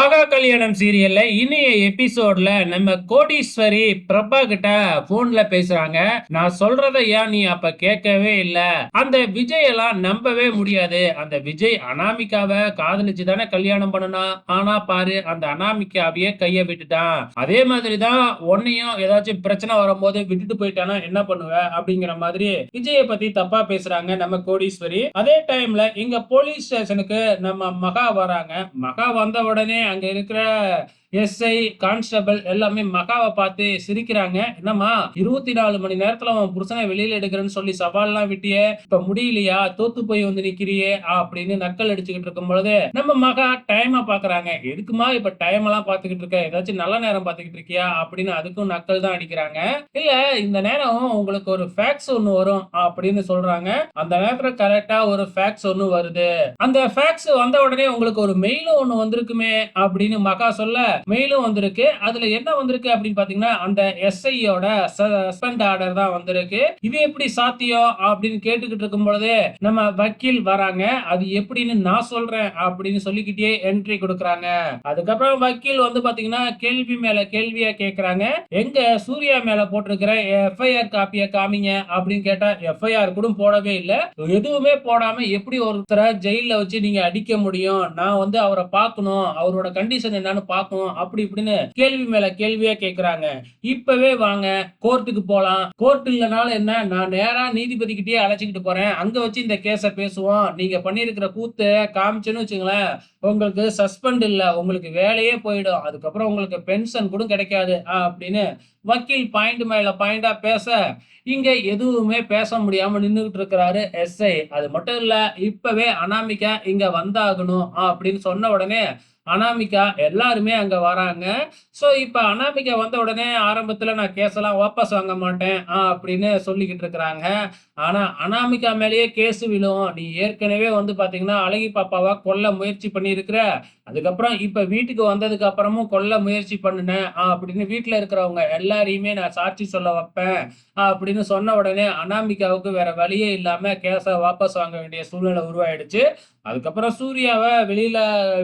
ஆகா கல்யாணம் சீரியல்ல இனிய எபிசோட்ல நம்ம கோடீஸ்வரி பிரபா கிட்ட போன்ல பேசுறாங்க. நான் சொல்றத ஏன் நீ அப்ப கேட்கவே இல்ல? அந்த விஜய் எல்லாம் நம்பவே முடியாது. அந்த விஜய் அனாமிகாவை காதலிச்சு தானே கல்யாணம் பண்ணனா? ஆனா பாரு அந்த அனாமிகாவையே கைய விட்டுட்டான். அதே மாதிரிதான் உன்னையும் ஏதாச்சும் பிரச்சனை வரும்போது விட்டுட்டு போயிட்டானா? என்ன பண்ணுவ? அப்படிங்கிற மாதிரி விஜய பத்தி தப்பா பேசுறாங்க நம்ம கோடீஸ்வரி. அதே டைம்ல இங்க போலீஸ் ஸ்டேஷனுக்கு நம்ம மகா வராங்க. மகா வந்த உடனே அங்க இருக்கிற எஸ்ஐ கான்ஸ்டபிள் எல்லாமே மகாவை பார்த்து சிரிக்கிறாங்க. என்னம்மா இருபத்தி நாலு மணி நேரத்துல அவன் புருஷனை வெளியில எடுக்கிறேன்னு சொல்லி சவால்லாம் விட்டியே. இப்ப முடியலையா? தோத்து போய் வந்து நிக்கிறியே? அப்படின்னு நக்கல் அடிச்சுக்கிட்டு இருக்கும் பொழுது நம்ம மகா டைமா பாக்குறாங்க எதுக்குமா இப்ப டைம் எல்லாம் பாத்துக்கிட்டு இருக்க? ஏதாச்சும் நல்ல நேரம் பாத்துக்கிட்டு இருக்கியா? அப்படின்னு அதுக்கும் நக்கல் தான் அடிக்கிறாங்க. இல்ல இந்த நேரம் உங்களுக்கு ஒரு ஃபேக்ஸ் ஒண்ணு வரும் அப்படின்னு சொல்றாங்க. அந்த நேரத்துல கரெக்டா ஒரு ஃபேக்ஸ் ஒண்ணு வருது. அந்த ஃபேக்ஸ் வந்த உடனே உங்களுக்கு ஒரு மெயிலும் ஒண்ணு வந்திருக்குமே அப்படின்னு மகா சொல்ல மெயிலும் வந்திருக்கு. அதுல என்ன வந்திருக்கு அப்படின்னு பாத்தீங்கன்னா அந்த எஸ்ஐயோட சஸ்பெண்ட் ஆர்டர் தான் வந்திருக்கு. இது எப்படி சாத்தியம் அப்படின்னு கேட்டுக்கிட்டு இருக்கும் பொழுதே நம்ம வக்கீல் வராங்க. அது எப்படின்னு நான் சொல்றேன் அப்படின்னு சொல்லிக்கிட்டே என்ட்ரி கொடுக்குறாங்க. அதுக்கப்புறம் வக்கீல் வந்து பாத்தீங்கன்னா கேள்வி மேல கேள்வியா கேக்குறாங்க. எங்க சூர்யா மேல போட்டிருக்கிற எஃப்ஐஆர் காப்பிய காமிங்க அப்படின்னு கேட்டா எஃப்ஐஆர் கூட போடவே இல்லை. எதுவுமே போடாம எப்படி ஒருத்தரை ஜெயில வச்சு நீங்க அடிக்க முடியும்? நான் வந்து அவரை பார்க்கணும். அவரோட கண்டிஷன் என்னன்னு பார்க்கணும். அப்படி இப்படின்னு கேள்வி மேல கேள்வியா கேக்குறாங்க. இப்பவே வாங்க கோர்ட்டுக்கு போலாம். கோர்ட் இல்லைனாலும் என்ன? நான் நேரா நீதிபதி கிட்டே அழைச்சிக்கிட்டு போறேன். அங்க வச்சு இந்த கேஸ பேசுவோம். நீங்க பண்ணிருக்கிற கூத்து காமிச்சுன்னு வச்சுங்களேன் உங்களுக்கு சஸ்பெண்ட் இல்ல. உங்களுக்கு வேலையே போயிடும். அதுக்கப்புறம் உங்களுக்கு பென்ஷன் கூட கிடைக்காது. அப்படின்னு வக்கீல் பாயிண்ட் மேல பாயிண்டா பேச இங்க எதுவுமே பேச முடியாம நின்றுகிட்டு இருக்கிறாரு எஸ்ஐ அது மட்டும் இல்ல இப்பவே அனாமிகா இங்க வந்தாகணும். அப்படின்னு சொன்ன உடனே அனாமிகா எல்லாருமே அங்கே வராங்க. ஸோ இப்போ அனாமிகா வந்த உடனே ஆரம்பத்தில் நான் கேஸெல்லாம் வாபஸ் வாங்க மாட்டேன் அப்படின்னு சொல்லிக்கிட்டு இருக்கிறாங்க. ஆனால் அனாமிகா மேலேயே கேஸ் விழும். நீ ஏற்கனவே வந்து பார்த்தீங்கன்னா அழகி பாப்பாவை கொல்ல முயற்சி பண்ணியிருக்கிற. அதுக்கப்புறம் இப்போ வீட்டுக்கு வந்ததுக்கு அப்புறமும் கொல்ல முயற்சி பண்ணினேன். அப்படின்னு வீட்டில் இருக்கிறவங்க எல்லாரையுமே நான் சாட்சி சொல்ல வைப்பேன். அப்படின்னு சொன்ன உடனே அனாமிகாவுக்கு வேற வழியே இல்லாமல் கேஸை வாபஸ் வாங்க வேண்டிய சூழ்நிலை உருவாயிடுச்சு. அதுக்கப்புறம் சூர்யாவை வெளியில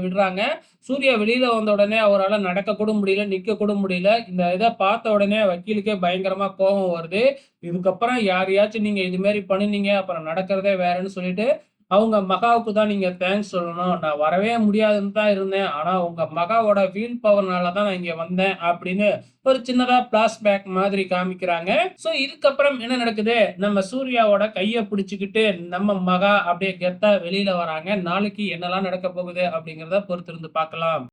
விடுறாங்க. சூர்யா வெளியில வந்த உடனே அவரால் நடக்க கூட முடியல நிக்க கூட முடியல. இந்த இதை பார்த்த உடனே வக்கீலுக்கே பயங்கரமா கோபம் வருது. இதுக்கப்புறம் யாரையாச்சும் நீங்க இது மாதிரி பண்ணினீங்க அப்புறம் நடக்கிறதே வேறன்னு சொல்லிட்டு அவங்க மகாவுக்கு தான் நீங்கள் தேங்க்ஸ் சொல்லணும். நான் வரவே முடியாதுன்னு தான் இருந்தேன். ஆனால் உங்கள் மகாவோட வீல் பவர்னால தான் நான் இங்கே வந்தேன் அப்படின்னு ஒரு சின்னதாக பிளாஸ்பேக் மாதிரி காமிக்கிறாங்க. ஸோ இதுக்கப்புறம் என்ன நடக்குது? நம்ம சூர்யாவோட கையை பிடிச்சிக்கிட்டு நம்ம மகா அப்படியே கெத்தா வெளியில் வராங்க. நாளைக்கு என்னெல்லாம் நடக்க போகுது அப்படிங்கிறத பொறுத்திருந்து பார்க்கலாம்.